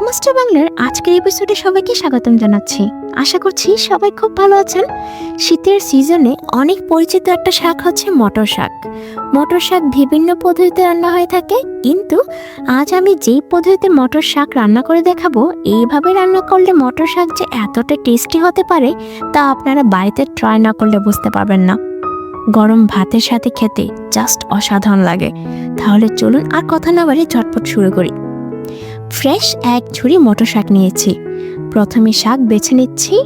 কুকমাস্টার বাংলার আজকের এপিসোডে সবাইকে স্বাগতম জানাচ্ছি। আশা করছি সবাই খুব ভালো আছেন। শীতের সিজনে অনেক পরিচিত একটা শাক হচ্ছে মটর শাক। মটর শাক বিভিন্ন পদ্ধতিতে রান্না হয়ে থাকে, কিন্তু আজ আমি যেই পদ্ধতিতে মটর শাক রান্না করে দেখাবো, এইভাবে রান্না করলে মটর শাক যে এতটা টেস্টি হতে পারে, তা আপনারা বাড়িতে ট্রাই না করলে বুঝতে পারবেন না। গরম ভাতের সাথে খেতে জাস্ট অসাধারণ লাগে। তাহলে চলুন আর কথা না বাড়ি ঝটপট শুরু করি। ফ্রেশ এক ঝুড়ি মটর শাক নিয়েছি। প্রথমে শাক বেছে নিচ্ছি।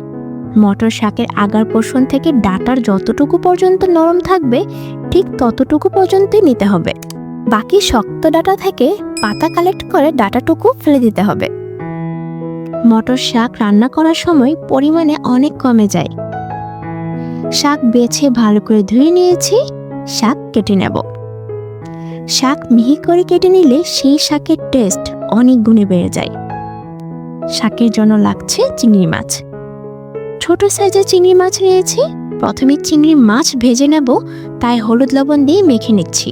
মটর শাকের আগার পোষণ থেকে ডাটার যতটুকু পর্যন্ত নরম থাকবে, ঠিক ততটুকু পর্যন্তই নিতে হবে। বাকি শক্ত ডাটা থেকে পাতা কালেক্ট করে ডাটাটুকু ফেলে দিতে হবে। মটর শাক রান্না করার সময় পরিমাণে অনেক কমে যায়। শাক বেছে ভালো করে ধুয়ে নিয়েছি, শাক কেটে নেব। শাক মিহি করে কেটে নিলে সেই শাকের টেস্ট অনেক গুণে বেড়ে যায়। শাকের জন্য লাগছে চিংড়ি মাছ। ছোট সাইজের চিংড়ি মাছ নিয়েছি। প্রথমে চিংড়ি মাছ ভেজে নেব, তাই হলুদ লবণ দিয়ে মেখে নিচ্ছি।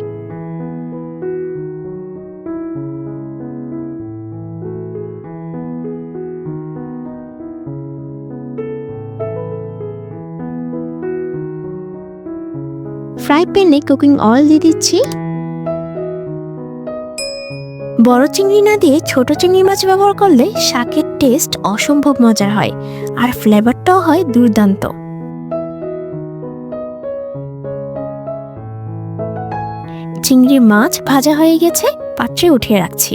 ফ্রাই প্যানে কুকিং অয়েল দিয়ে দিচ্ছি। বড় চিংড়ি না দিয়ে ছোট চিংড়ি মাছ ব্যবহার করলে শাকের টেস্ট অসম্ভব মজার হয়, আর ফ্লেভারটাও হয় দুর্দান্ত। চিংড়ি মাছ ভাজা হয়ে গেছে, পাত্রে উঠিয়ে রাখছি।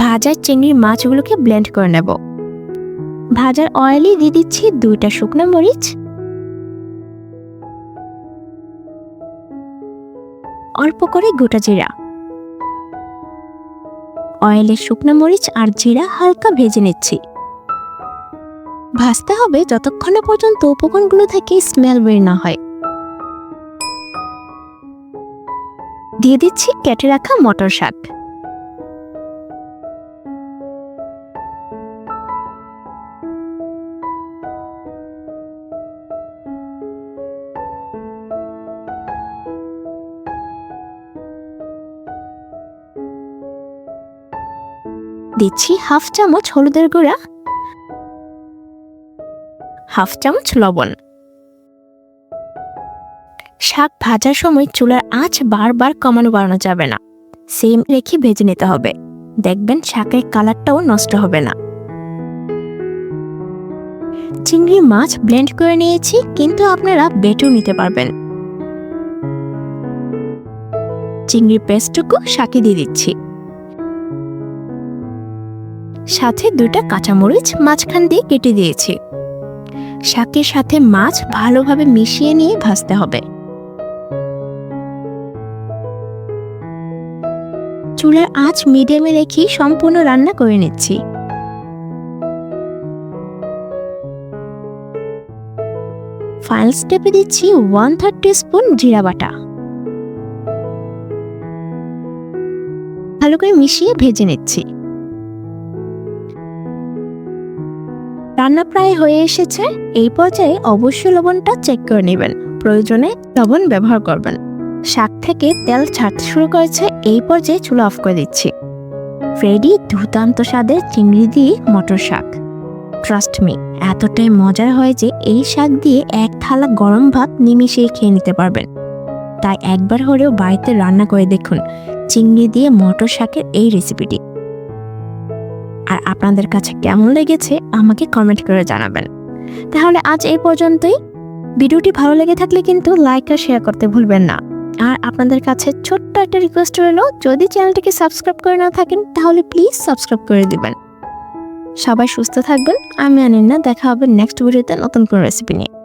ভাজার চিংড়ি মাছগুলোকে ব্লেন্ড করে নেব। ভাজার অয়েলই দিয়ে দিচ্ছি দুইটা শুকনো মরিচ অল্প করে গোটা জিরা। অয়েলে শুকনো মরিচ আর জিরা হালকা ভেজে নিচ্ছি। ভাজতে হবে যতক্ষণ পর্যন্ত উপকরণগুলো থেকে স্মেল বের না হয়। দিয়ে দিচ্ছি কেটে রাখা মটর শাক। দিচ্ছি হাফ চামচ হলুদের গুঁড়া, হাফ চামচ লবণ। শাক ভাজার সময় চুলার আঁচ বারবার কমানো বাড়ানো যাবে না। সেম রেখে ভেজে নিতে হবে। দেখবেন শাকের কালারটাও নষ্ট হবে না। চিংড়ি মাছ ব্লেন্ড করে নিয়েছি, কিন্তু আপনারা বেটেও নিতে পারবেন। চিংড়ির পেস্টটুকু শাকে দিয়ে দিচ্ছি। সাথে দুটা কাঁচামরিচ মাঝখান দিয়ে কেটে দিয়েছি। শাকের সাথে মাছ ভালোভাবে মিশিয়ে নিয়ে ভাজতে হবে। চুলার আঁচ মিডিয়ামে রেখে সম্পূর্ণ রান্না করে নিচ্ছি। ফাইনাল স্টেপে দিচ্ছি ওয়ান থার্ড স্পুন জিরা বাটা। ভালো করে মিশিয়ে ভেজে নিচ্ছি। রান্না প্রায় হয়ে এসেছে, এই পর্যায়ে অবশ্যই লবণটা চেক করে নেবেন। প্রয়োজনে লবণ ব্যবহার করবেন। শাক থেকে তেল ছাড়তে শুরু করেছে, এই পর্যায়ে চুলা অফ করে দিচ্ছি। ফ্রেডি দুর্দান্ত স্বাদে চিংড়ি দিয়ে মটর শাক। ট্রাস্ট মি এতটাই মজার হয় যে এই শাক দিয়ে এক থালা গরম ভাত নিমিশিয়ে খেয়ে নিতে পারবেন। তাই একবার হলেও বাড়িতে রান্না করে দেখুন, চিংড়ি দিয়ে মটর শাকের এই রেসিপিটি আর আপনাদের কাছে কেমন লেগেছে আমাকে কমেন্ট করে জানাবেন। তাহলে আজ এই পর্যন্তই। ভিডিওটি ভালো লেগে থাকলে কিন্তু লাইক আর শেয়ার করতে ভুলবেন না। আর আপনাদের কাছে ছোট্ট একটা রিকোয়েস্ট রইল, যদি চ্যানেলটিকে সাবস্ক্রাইব করে না থাকেন, তাহলে প্লিজ সাবস্ক্রাইব করে দিবেন। সবাই সুস্থ থাকবেন। আমি আনিন দেখা হবে নেক্সট ভিডিওতে নতুন কোনো রেসিপি নিয়ে।